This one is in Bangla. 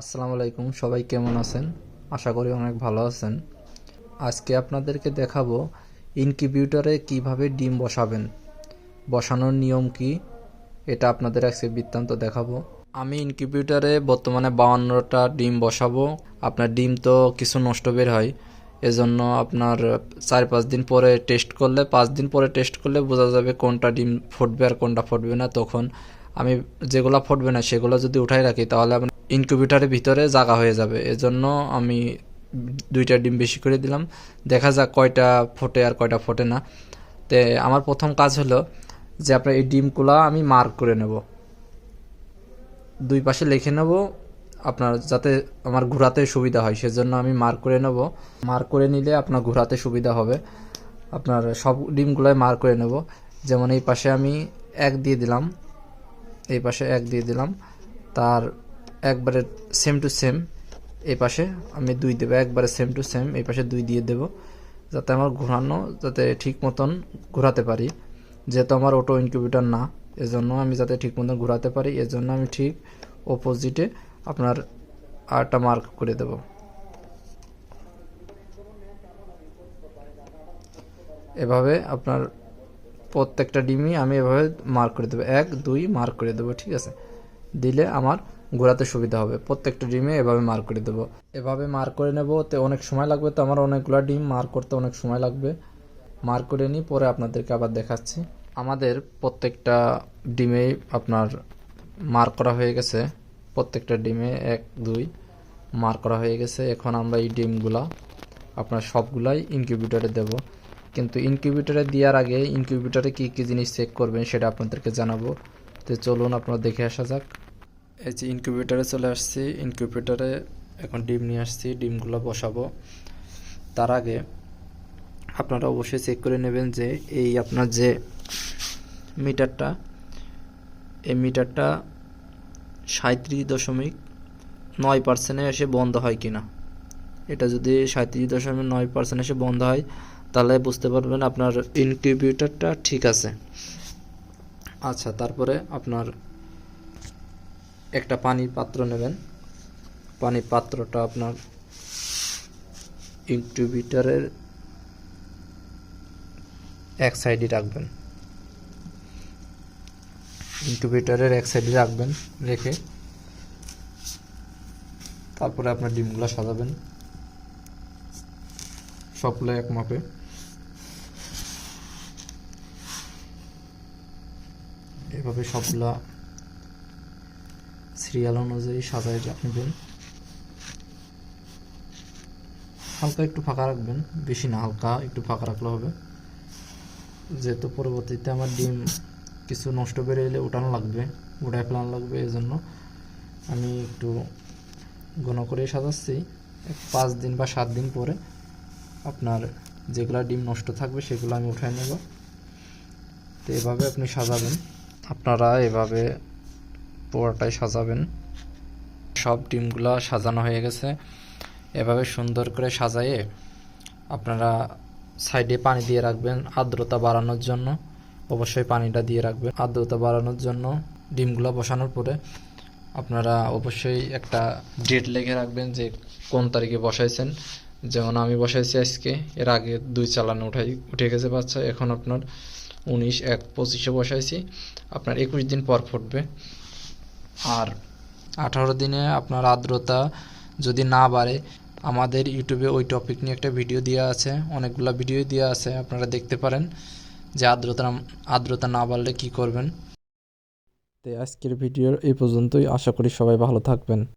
আসসালামু আলাইকুম, সবাই কেমন আছেন? আশা করি অনেক ভালো আছেন। আজকে আপনাদেরকে দেখাবো ইনকিউবেটরে কীভাবে ডিম বসাবেন। বসানোর নিয়ম কি? এটা আপনাদের আজকে বৃত্তান্ত দেখাবো। আমি ইনকিউবেটরে বর্তমানে বাউন্নটা ডিম বসাবো। আপনার ডিম তো কিছু নষ্ট বের হয়। এজন্য আপনার চার পাঁচ দিন পরে টেস্ট করলে, পাঁচ দিন পরে টেস্ট করলে বোঝা যাবে কোনটা ডিম ফুটবে আর কোনটা ফুটবে না। তখন আমি যেগুলো ফুটবে না, সেগুলো যদি উঠাই রাখি, তাহলে ইনকিউবেটারের ভিতরে জাগা হয়ে যাবে। এজন্য আমি দুইটা ডিম বেশি করে দিলাম। দেখা যাক কয়টা ফোটে আর কয়টা ফোটে না। তে আমার প্রথম কাজ হলো যে আপনার এই ডিমগুলা আমি মার্ক করে নেব। দুই পাশে লিখে নেব আপনার যাতে আমার ঘোরাতে সুবিধা হয়, সেজন্য আমি মার্ক করে নেব। মার্ক করে নিলে আপনার ঘোরাতে সুবিধা হবে। আপনার সব ডিমগুলোই মার্ক করে নেব। যেমন এই পাশে আমি এক দিয়ে দিলাম। এই পাশে এক দিয়ে দিলাম। তার একবারে সেম টু সেম এই পাশে আমি দুই দেবো, একবারে সেম টু সেম এই পাশে দুই দিয়ে দেব, যাতে আমার ঘোরানো যাতে ঠিক মতন ঘোরাতে পারি। যেহেতু আমার অটো ইনকিউবেটার না, এজন্য আমি যাতে ঠিক মতন ঘোরাতে পারি, এজন্য আমি ঠিক অপোজিটে আপনার আরটা মার্ক করে দেব। এভাবে আপনার প্রত্যেকটা ডিমই আমি এভাবে মার্ক করে দেবো। এক, দুই মার্ক করে দেবো, ঠিক আছে? দিলে আমার ঘোরাতে সুবিধা হবে। প্রত্যেকটা ডিমে এভাবে মার্ক করে দেবো। এভাবে মার্ক করে নেব তো অনেক সময় লাগবে তো, আমার অনেকগুলো ডিম মার্ক করতে অনেক সময় লাগবে। মার্ক করে নিই, পরে আপনাদেরকে আবার দেখাচ্ছি। আমাদের প্রত্যেকটা ডিমেই আপনার মার্ক করা হয়ে গেছে। প্রত্যেকটা ডিমে এক, দুই মার্ক করা হয়ে গেছে। এখন আমরা এই ডিমগুলা আপনার সবগুলাই ইনকিউবেটরে দেব। কিন্তু ইনকিউবেটরে দেওয়ার আগে ইনকিউবেটরে কী কী জিনিস চেক করবেন সেটা আপনাদেরকে জানাব। তো চলুন, আপনারা দেখে আসা যাক। এই যে ইনকিউবেটরে চলে আসছি। ইনকিউবেটরে এখন ডিম নিয়ে আসছি, ডিমগুলো বসাবো। তার আগে আপনারা অবশ্যই চেক করে নেবেন যে এই আপনার যে মিটারটা, এই মিটারটা সাঁত্রিশ দশমিক নয় পার্সেন্টে এসে বন্ধ হয় কি না এটা যদি সাঁত্রিশ দশমিক নয় পার্সেন্ট এসে বন্ধ হয়, তাহলে বুঝতে পারবেন আপনার ইনকিউবেটরটা ঠিক আছে। আচ্ছা তারপরে আপনার একটা পানির পাত্র নেবেন। পানির পাত্রটা আপনার ইনকিউবেটরের এক সাইডে রাখবেন। ইনকিউবেটরের এক সাইডে রাখবেন, রেখে তারপরে আপনার ডিমগুলো সাজাবেন। সবগুলো এক মাপে। এভাবে সবগুলা সিরিয়াল অনুযায়ী সাজায় নেবেন হালকা একটু ফাঁকা রাখবেন, বেশি না হালকা, একটু ফাঁকা রাখলে হবে। যেহেতু পরবর্তীতে আমার ডিম কিছু নষ্ট বেড়ে এলে উঠানো লাগবে, উঠায় ফেলানো লাগবে এই জন্য আমি একটু ঘন করে সাজাচ্ছি। পাঁচ দিন বা সাত দিন পরে আপনার যেগুলো ডিম নষ্ট থাকবে সেগুলো আমি উঠায় নেব। তো এভাবে আপনি সাজাবেন। আপনারা এভাবে পুরোটাই সাজাবেন। সব ডিমগুলো সাজানো হয়ে গেছে। এভাবে সুন্দর করে সাজায়ে আপনারা সাইডে পানি দিয়ে রাখবেন আর্দ্রতা বাড়ানোর জন্য। অবশ্যই পানিটা দিয়ে রাখবেন। আর্দ্রতা বাড়ানোর জন্য ডিমগুলো বসানোর পরে আপনারা অবশ্যই একটা ডেট লেগে রাখবেন যে কোন তারিখে বসাইছেন। যেমন আমি বসাইছি আজকে, এর আগে দুই চালানো উঠাই, উঠে গেছে বাচ্চা। এখন আপনার উনিশ, এক, পঁচিশে বসাইছি। আপনার একুশ দিন পর ফুটবে। আর আঠারো দিনে আপনার আর্দ্রতা যদি না বাড়ে, আমাদের ইউটিউবে ওই টপিক নিয়ে একটা ভিডিও দেওয়া আছে, অনেকগুলো ভিডিও দেওয়া আছে, আপনারা দেখতে পারেন যে আর্দ্রতা আর্দ্রতা না বাড়লে কী করবেন। তো আজকের ভিডিওর এই পর্যন্তই। আশা করি সবাই ভালো থাকবেন।